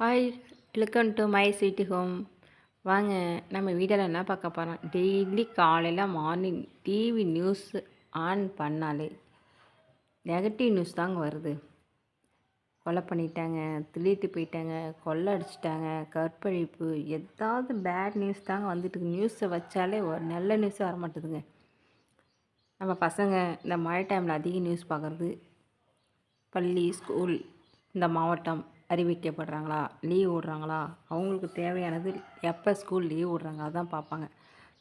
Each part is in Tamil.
Hi welcome to my city home வாங்க நம்ம வீடியோவில் என்ன பார்க்க போகிறோம் டெய்லி காலையில் மார்னிங் டிவி நியூஸ் ஆன் பண்ணாலே நெகட்டிவ் நியூஸ் தாங்க வருது. கொலை பண்ணிட்டாங்க திருட்டு போயிட்டாங்க கொள்ளை அடிச்சிட்டாங்க கற்பழிப்பு ஏதாவது பேட் நியூஸ் தாங்க வந்துட்டு நியூஸை வச்சாலே ஒரு நல்ல நியூஸே வர மாட்டேதுங்க நம்ம பசங்க இந்த மழை டைமில் அதிக நியூஸ் பார்க்குறது. பள்ளி ஸ்கூல் இந்த மாவட்டம். அறிவிக்கப்படுறாங்களா? லீவ் விடுறாங்களா? அவங்களுக்கு தேவையானது எப்போ ஸ்கூல் லீவ் விட்றாங்க? அதான் பார்ப்பாங்க.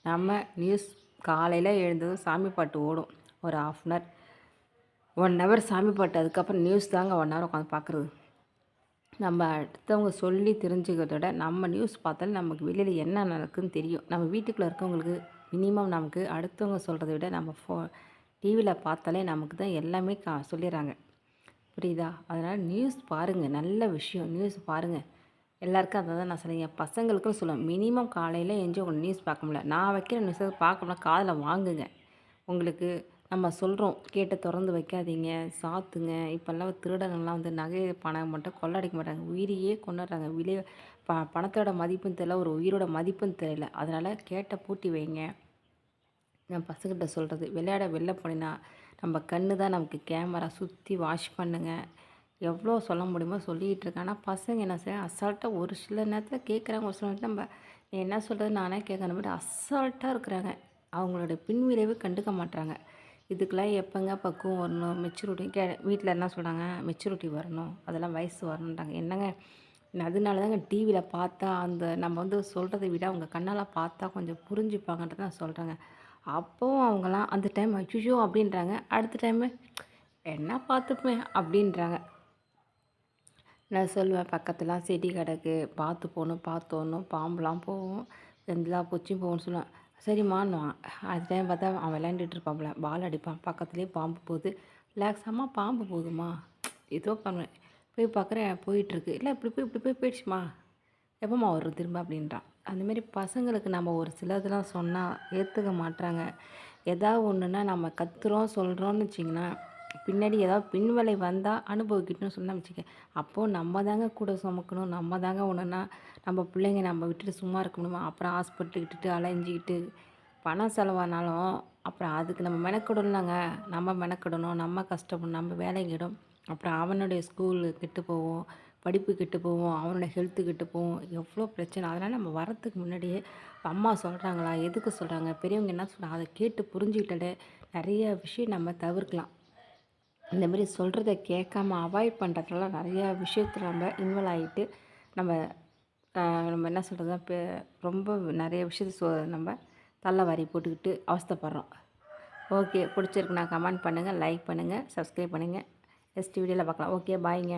நம்ம நியூஸ் காலையில் எழுந்ததும் சாமி பாட்டு ஓடும். ஒரு half an hour one hour சாமி பாட்டு. அதுக்கப்புறம் நியூஸ் தாங்க ஒன் ஹவர் உட்காந்து பார்க்குறது. நம்ம அடுத்தவங்க சொல்லி தெரிஞ்சுக்கிறத விட நம்ம நியூஸ் பார்த்தாலே நமக்கு வெளியில் என்ன நடக்குதுன்னு தெரியும். நம்ம வீட்டுக்குள்ளே இருக்கவங்களுக்கு மினிமம் நமக்கு அடுத்தவங்க சொல்கிறத விட நம்ம ஃபோ டிவியில் பார்த்தாலே நமக்கு தான் எல்லாமே கா சொல்லிடுறாங்க. புரியுதா? அதனால் நியூஸ் பாருங்கள் நல்ல விஷயம். நியூஸ் பாருங்கள் எல்லாருக்கும் அதை தான் நான் சொல்லுங்க பசங்களுக்கும் சொல்லுவேன். மினிமம் காலையில் எஞ்சி உங்களுக்கு நியூஸ் பார்க்க முடியல. நான் வைக்கிற நியூஸை பார்க்கணும்னா காதில் வாங்குங்க. உங்களுக்கு நம்ம சொல்கிறோம் கேட்டு திறந்து வைக்காதீங்க. சாத்துங்க. இப்போல்லாம் திருடனெல்லாம் வந்து நகை பணம் மட்டும் கொள்ளடிக்க மாட்டாங்க. உயிரையே கொண்டுடுறாங்க விலை ப பணத்தோட மதிப்பும் தெரியல. ஒரு உயிரோட மதிப்பும் தெரியல. அதனால் கேட்ட பூட்டி வைங்க. நான் பசங்கிட்ட சொல்கிறது விளையாட வெளில போனீங்கன்னா நம்ம கண்ணு தான் நமக்கு கேமரா சுற்றி வாஷ் பண்ணுங்கள் எவ்வளோ சொல்ல முடியுமோ சொல்லிகிட்டு இருக்கேன் ஆனால் பசங்க என்ன செய்ய அசால்ட்டாக ஒரு சில நேரத்தில் கேட்குறாங்க ஒரு சில நேரத்தில் நம்ம என்ன சொல்கிறது நானே கேட்குற மாதிரி அசால்ட்டாக இருக்கிறாங்க. அவங்களோட பின்விளைவு கண்டுக்க மாட்டாங்க இதுக்கெலாம் எப்போங்க பக்குவம் வரணும்? மெச்சூரிட்டி கே வீட்டில் என்ன சொல்கிறாங்க மெச்சூரிட்டி வரணும். அதெல்லாம் வயசு வரணுன்றாங்க என்னங்க அதனால தாங்க டிவியில் பார்த்தா அந்த நம்ம வந்து சொல்கிறத விட அவங்க கண்ணால் பார்த்தா கொஞ்சம் புரிஞ்சுப்பாங்கன்றது நான் சொல்கிறேங்க அப்போவும் அவங்களாம் அந்த டைம் அச்சுஷோ அப்படின்றாங்க. அடுத்த டைமு என்ன பார்த்துப்பேன் அப்படின்றாங்க. நான் சொல்லுவேன் பக்கத்துலாம் செடி கிடக்கு பார்த்து போகணும் பார்த்தோணும் பாம்புலாம் போகும் எல்லா பூச்சியும் போகணும்னு சொல்லுவேன். சரிம்மான்னுவான் அது டைம் பார்த்தா அவன் விளையாண்டுட்டு இருப்பான்ல பால் அடிப்பான் பக்கத்துலேயே பாம்பு போகுது. ரிலாக்ஸாமல் பாம்பு போகுதுமா ஏதோ பண்ணுவேன். போய் பார்க்குறேன் போயிட்டுருக்கு. இல்லை இப்படி போய் இப்படி போய் போயிடுச்சுமா. எப்போம்மா வரும் திரும்ப அப்படின்றான். அந்தமாரி பசங்களுக்கு நம்ம ஒரு சிலதெல்லாம் சொன்னால் ஏற்றுக்க மாட்டுறாங்க எதாவது ஒன்றுனா நம்ம கத்துறோம் சொல்கிறோம்னு வச்சிங்கன்னா பின்னாடி ஏதாவது பின்வலை வந்தால் அனுபவிக்கட்டும்னு சொன்னால் வச்சுக்க. அப்போது நம்ம தாங்க கூட சுமக்கணும். நம்ம தாங்க ஒன்றுனா நம்ம பிள்ளைங்க நம்ம விட்டுட்டு சும்மா இருக்க முடியுமா அப்புறம் ஹாஸ்பிட்டல் விட்டுட்டு அலைஞ்சிக்கிட்டு பணம் செலவானாலும் அப்புறம் அதுக்கு நம்ம மெனக்கிடணும்லாங்க. நம்ம மெனக்கிடணும். நம்ம கஷ்டப்படணும். நம்ம வேலைக்கிடும் அப்புறம் அவனுடைய ஸ்கூலு கெட்டு போவோம் படிப்பு கெட்டு போவோம் அவனோட ஹெல்த்து கெட்டு போவோம் எவ்வளோ பிரச்சனை. அதனால் நம்ம வரத்துக்கு முன்னாடியே அம்மா சொல்கிறாங்களா எதுக்கு சொல்கிறாங்க பெரியவங்க என்ன சொல்கிறாங்க அதை கேட்டு புரிஞ்சுக்கிட்டாலே நிறைய விஷயம் நம்ம தவிர்க்கலாம். இந்த மாதிரி சொல்கிறத கேட்காம அவாய்ட் பண்ணுறதுனால நிறையா விஷயத்தில் நம்ம இன்வால்வ் ஆகிட்டு நம்ம நம்ம என்ன சொல்கிறது இப்போ ரொம்ப நிறைய விஷயத்த சொ நம்ம தள்ள வாரி போட்டுக்கிட்டு அவஸ்தப்படுறோம். ஓகே பிடிச்சிருக்குண்ணா கமெண்ட் பண்ணுங்கள் லைக் பண்ணுங்கள் சப்ஸ்கிரைப் பண்ணுங்கள் நெக்ஸ்ட் வீடியோவில் பார்க்கலாம். ஓகே பாய்ங்க